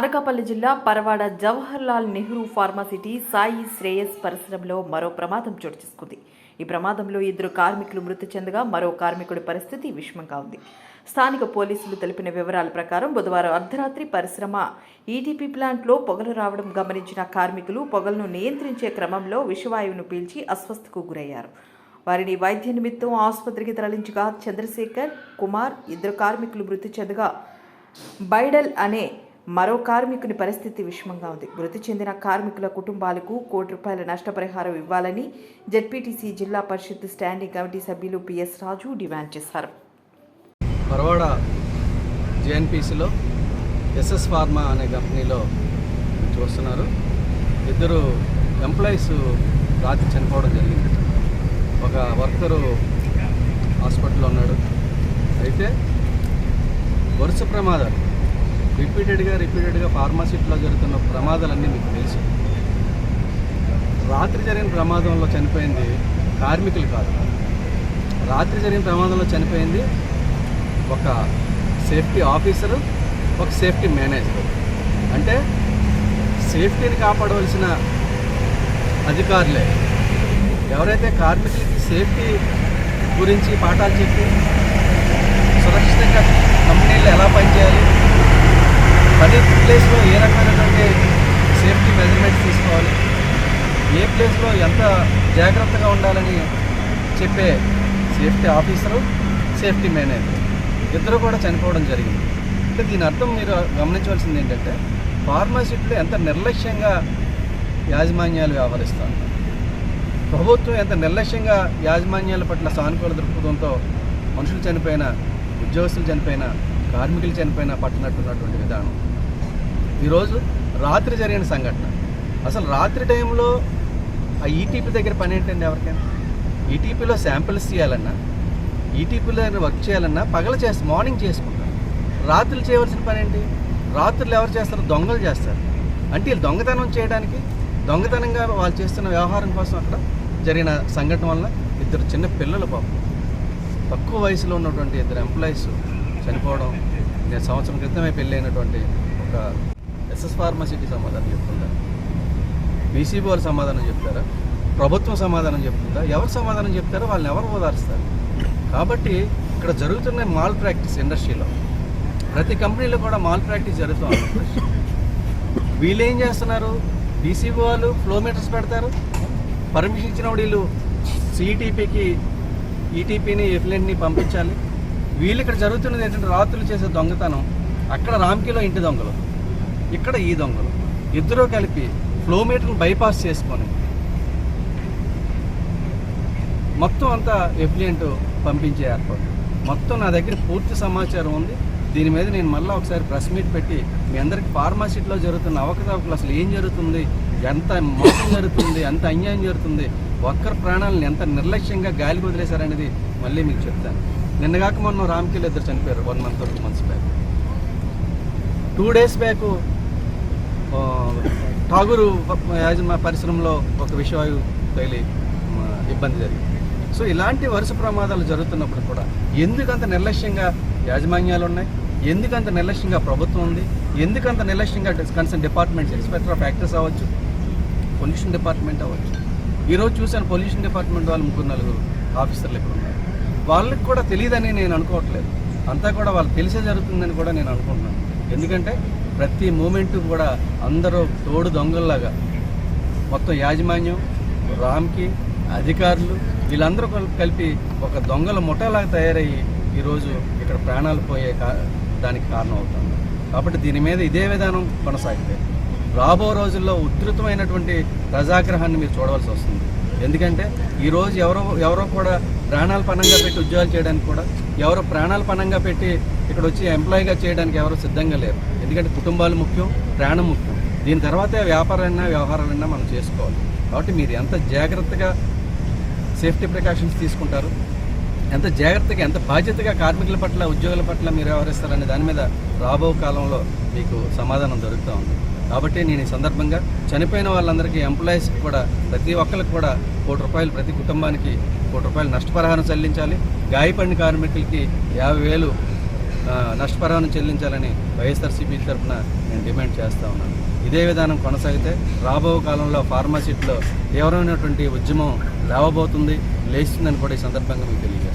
అనకాపల్లి జిల్లా పరవాడ జవహర్లాల్ నెహ్రూ ఫార్మాసిటీ సాయి శ్రేయస్ పరిశ్రమలో మరో ప్రమాదం చోటు చేసుకుంది. ఈ ప్రమాదంలో ఇద్దరు కార్మికులు మృతి చెందగా మరో కార్మికుడి పరిస్థితి విషమంగా ఉంది. స్థానిక పోలీసులు తెలిపిన వివరాల ప్రకారం బుధవారం అర్ధరాత్రి పరిశ్రమ ఈటీపీ ప్లాంట్లో పొగలు రావడం గమనించిన కార్మికులు పొగలను నియంత్రించే క్రమంలో విషవాయువును పీల్చి అస్వస్థకు గురయ్యారు. వారిని వైద్య నిమిత్తం ఆసుపత్రికి తరలించగా చంద్రశేఖర్ కుమార్ ఇద్దరు కార్మికులు మృతి చెందగా బైడల్ అనే మరో కార్మికుని పరిస్థితి విషమంగా ఉంది. మృతి చెందిన కార్మికుల కుటుంబాలకు కోటి రూపాయల నష్టపరిహారం ఇవ్వాలని జెడ్పీటీసీ జిల్లా పరిషత్ స్టాండింగ్ కమిటీ సభ్యులు పిఎస్ రాజు డిమాండ్ చేశారు. మరవాడ జేఎన్పిసిలో ఎస్ఎస్ ఫార్మా అనే కంపెనీలో చూస్తున్నారు. ఇద్దరు ఎంప్లాయీస్ రాత్రి చనిపోవడం జరిగింది. ఒక వర్కరు హాస్పిటల్లో ఉన్నాడు. అయితే వరుస ప్రమాదాలు రిపీటెడ్గా రిపీటెడ్గా ఫార్మాసిటీలో జరుగుతున్న ప్రమాదాలన్నీ మీకు తెలుసు. రాత్రి జరిగిన ప్రమాదంలో చనిపోయింది కార్మికులు కాదు. రాత్రి జరిగిన ప్రమాదంలో చనిపోయింది ఒక సేఫ్టీ ఆఫీసరు ఒక సేఫ్టీ మేనేజర్. అంటే సేఫ్టీని కాపాడవలసిన అధికారులే. ఎవరైతే కార్మికులకి సేఫ్టీ గురించి పాఠాలు చెప్పి సురక్షితంగా కంపెనీలు ఎలా పనిచేయాలి పని ప్లేస్లో ఏ రకమైనటువంటి సేఫ్టీ మెజర్మెంట్స్ తీసుకోవాలి? ఏ ప్లేస్లో ఎంత జాగ్రత్తగా ఉండాలని చెప్పే సేఫ్టీ ఆఫీసరు సేఫ్టీ మేనేజర్ ఇద్దరు కూడా చనిపోవడం జరిగింది. అంటే దీని అర్థం మీరు గమనించవలసింది ఏంటంటే ఫార్మాసిటీలో ఎంత నిర్లక్ష్యంగా యాజమాన్యాలు వ్యవహరిస్తారు. ప్రభుత్వం ఎంత నిర్లక్ష్యంగా యాజమాన్యాల పట్ల సానుకూల దృక్పథంతో మనుషులు చనిపోయిన ఉద్యోగస్తులు చనిపోయిన కార్మికులు చనిపోయిన పట్టినట్టున్నటువంటి విధానం. ఈరోజు రాత్రి జరిగిన సంఘటన. అసలు రాత్రి టైంలో ఆ ఈటీపీ దగ్గర పని ఏంటండి ఎవరికైనా? ఈటీపీలో శాంపిల్స్ చేయాలన్నా ఈటీపీలో వర్క్ చేయాలన్నా పగల చేస్తా మార్నింగ్ చేసుకుంటారు రాత్రులు చేయవలసిన పని ఏంటి? రాత్రులు ఎవరు చేస్తారు? దొంగలు చేస్తారు. అంటే వీళ్ళు దొంగతనం చేయడానికి దొంగతనంగా వాళ్ళు చేస్తున్న వ్యవహారం కోసం అక్కడ జరిగిన సంఘటన వల్ల ఇద్దరు చిన్న పిల్లలు పాపం. తక్కువ వయసులో ఉన్నటువంటి ఇద్దరు ఎంప్లాయీస్ చనిపోవడం నేను సంవత్సరం క్రితమే పెళ్ళైనటువంటి ఒక ఎస్ఎస్ ఫార్మసీకి సమాధానం చెప్తుందా? బీసీబీ వాళ్ళు సమాధానం చెప్తారా? ప్రభుత్వం సమాధానం చెప్తుందా? ఎవరు సమాధానం చెప్తారో వాళ్ళని ఎవరు ఓదారుస్తారు? కాబట్టి ఇక్కడ జరుగుతున్న మాల్ ప్రాక్టీస్ ఇండస్ట్రీలో ప్రతి కంపెనీలో కూడా మాల్ ప్రాక్టీస్ జరుగుతుంది వీళ్ళు ఏం చేస్తున్నారు డీసీబీ వాళ్ళు ఫ్లో మీటర్స్ పెడతారు. పర్మిషన్ ఇచ్చిన వీళ్ళు సిఈటీపీకి ఈటీపీని ఎఫ్లెంట్ని పంపించాలి. వీళ్ళు ఇక్కడ జరుగుతున్నది ఏంటంటే రాత్రులు చేసే దొంగతనం. అక్కడ రామ్కీలో ఇంటి దొంగలు. ఇక్కడ ఈ దొంగలు. ఇద్దరూ కలిపి ఫ్లో మీటర్ని బైపాస్ చేసుకొని మొత్తం అంతా ఎఫ్లియంట్ పంపించే ఏర్పాటు. మొత్తం నా దగ్గర పూర్తి సమాచారం ఉంది. దీని మీద నేను మళ్ళీ ఒకసారి ప్రెస్ మీట్ పెట్టి మీ అందరికి ఫార్మాసిటీలో జరుగుతున్న అవకతవకలు అసలు ఏం జరుగుతుంది? ఎంత మోసం జరుగుతుంది? ఎంత అన్యాయం జరుగుతుంది? ఒక్కరి ప్రాణాలను ఎంత నిర్లక్ష్యంగా గాలి వదిలేశారనేది మళ్ళీ మీకు చెప్తాను. నిన్నగాక మొన్న రామ్కిల్ ఇద్దరు చనిపోయారు one month two months back. Two days back Tagore యాజమా పరిశ్రమలో ఒక విషవాయు తగిలి ఇబ్బంది జరిగింది. సో ఇలాంటి వరుస ప్రమాదాలు జరుగుతున్నప్పుడు కూడా ఎందుకంత నిర్లక్ష్యంగా యాజమాన్యాలు ఉన్నాయి? ఎందుకంత నిర్లక్ష్యంగా ప్రభుత్వం ఉంది? ఎందుకంత నిర్లక్ష్యంగా concern departments inspector of factories అవ్వచ్చు పొల్యూషన్ డిపార్ట్మెంట్ అవ్వచ్చు? ఈరోజు చూశాను పొల్యూషన్ డిపార్ట్మెంట్ వాళ్ళు ముగ్గురు నలుగురు ఆఫీసర్లు ఇక్కడ ఉన్నారు. వాళ్ళకి కూడా తెలియదని నేను అనుకోవట్లేదు. అంతా కూడా వాళ్ళకి తెలిసే జరుగుతుందని కూడా నేను అనుకుంటున్నాను. ఎందుకంటే ప్రతి మూమెంట్ కూడా అందరూ తోడు దొంగల్లాగా. మొత్తం యాజమాన్యం రామ్కి అధికారులు వీళ్ళందరూ కలిపి ఒక దొంగల ముఠాలాగా తయారయ్యి ఈరోజు ఇక్కడ ప్రాణాలు పోయే కా దానికి కారణం అవుతుంది కాబట్టి దీని మీద ఇదే విధానం కొనసాగితే రాబో రోజుల్లో ఉధృతమైనటువంటి ప్రజాగ్రహాన్ని మీరు చూడవలసి వస్తుంది. ఎందుకంటే ఈరోజు ఎవరో ఎవరో కూడా ప్రాణాలు పనంగా పెట్టి ఉద్యోగాలు చేయడానికి కూడా ఎవరో ప్రాణాలు పనంగా పెట్టి ఇక్కడ వచ్చి ఎంప్లాయీగా చేయడానికి ఎవరు సిద్ధంగా లేరు. ఎందుకంటే కుటుంబాలు ముఖ్యం ప్రాణం ముఖ్యం. దీని తర్వాతే వ్యాపారాలైనా వ్యవహారాలైనా మనం చేసుకోవాలి. కాబట్టి మీరు ఎంత జాగ్రత్తగా సేఫ్టీ ప్రికాషన్స్ తీసుకుంటారు ఎంత జాగ్రత్తగా ఎంత బాధ్యతగా కార్మికుల పట్ల ఉద్యోగుల పట్ల మీరు వ్యవహరిస్తారనే దాని మీద రాబో కాలంలో మీకు సమాధానం దొరుకుతూ ఉంది. కాబట్టి నేను ఈ సందర్భంగా చనిపోయిన వాళ్ళందరికీ ఎంప్లాయీస్కి కూడా ప్రతి ఒక్కరికి కూడా కోటి రూపాయలు ప్రతి కుటుంబానికి కోటి రూపాయలు నష్టపరిహారం చెల్లించాలి. గాయపడిన కార్మికులకి యాభై వేలు నష్టపరిహారం చెల్లించాలని వైఎస్ఆర్సీపీ తరఫున నేను డిమాండ్ చేస్తా ఉన్నాను. ఇదే విధానం కొనసాగితే రాబో కాలంలో ఫార్మాసిటీలో తీవ్రమైనటువంటి ఉద్యమం లేవబోతుంది లేస్తుందని కూడా ఈ సందర్భంగా మీకు తెలియజేస్తాను.